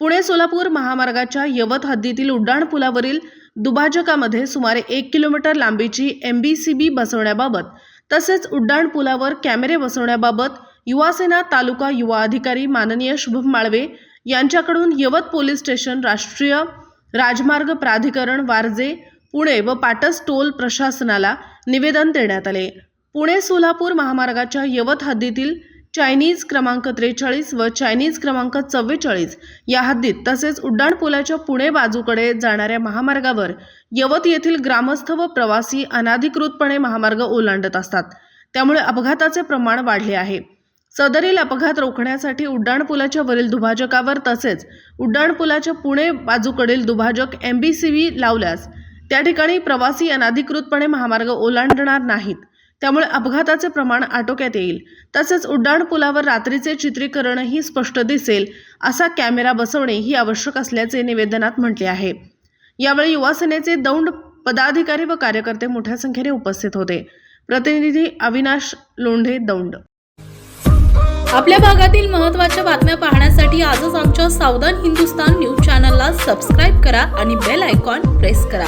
पुणे सोलापूर महामार्गाच्या यवत हद्दीतील उड्डाणपुलावरील दुभाजकामध्ये सुमारे एक किलोमीटर लांबीची एम बी सी बी बसवण्याबाबत तसेच उड्डाणपुलावर कॅमेरे बसवण्याबाबत युवासेना तालुका युवा अधिकारी माननीय शुभम माळवे यांच्याकडून यवत पोलीस स्टेशन राष्ट्रीय राजमार्ग प्राधिकरण वारजे पुणे व पाटस टोल प्रशासनाला निवेदन देण्यात आले. पुणे सोलापूर महामार्गाच्या यवत हद्दीतील चायनीज क्रमांक त्रेचाळीस व चायनीज क्रमांक चव्वेचाळीस या हद्दीत तसेच उड्डाणपुलाच्या पुणे बाजूकडे जाणाऱ्या महामार्गावर यवत येथील ग्रामस्थ व प्रवासी अनाधिकृतपणे महामार्ग ओलांडत असतात. त्यामुळे अपघाताचे प्रमाण वाढले आहे. सदरील अपघात रोखण्यासाठी उड्डाणपुलाच्या वरील दुभाजकावर तसेच उड्डाणपुलाच्या पुणे बाजूकडील दुभाजक एम बी सी व्ही लावल्यास त्या ठिकाणी प्रवासी अनाधिकृतपणे महामार्ग ओलांडणार नाहीत. त्यामुळे अपघाताचे प्रमाण आटोक्यात येईल. तसेच उड्डाणपुलावर रात्रीचे चित्रीकरणही स्पष्ट दिसेल असा कॅमेरा बसवणे ही आवश्यक असल्याचे निवेदनात म्हटले आहे. यावेळी युवासेनेचे दौंड पदाधिकारी व कार्यकर्ते मोठ्या संख्येने उपस्थित होते. प्रतिनिधी अविनाश लोंढे दौंड. आपल्या भागातील महत्त्वाच्या बातम्या पाहण्यासाठी आजच आमच्या सावधान हिंदुस्तान न्यूज चॅनलला सबस्क्राईब करा आणि बेल आयकॉन प्रेस करा.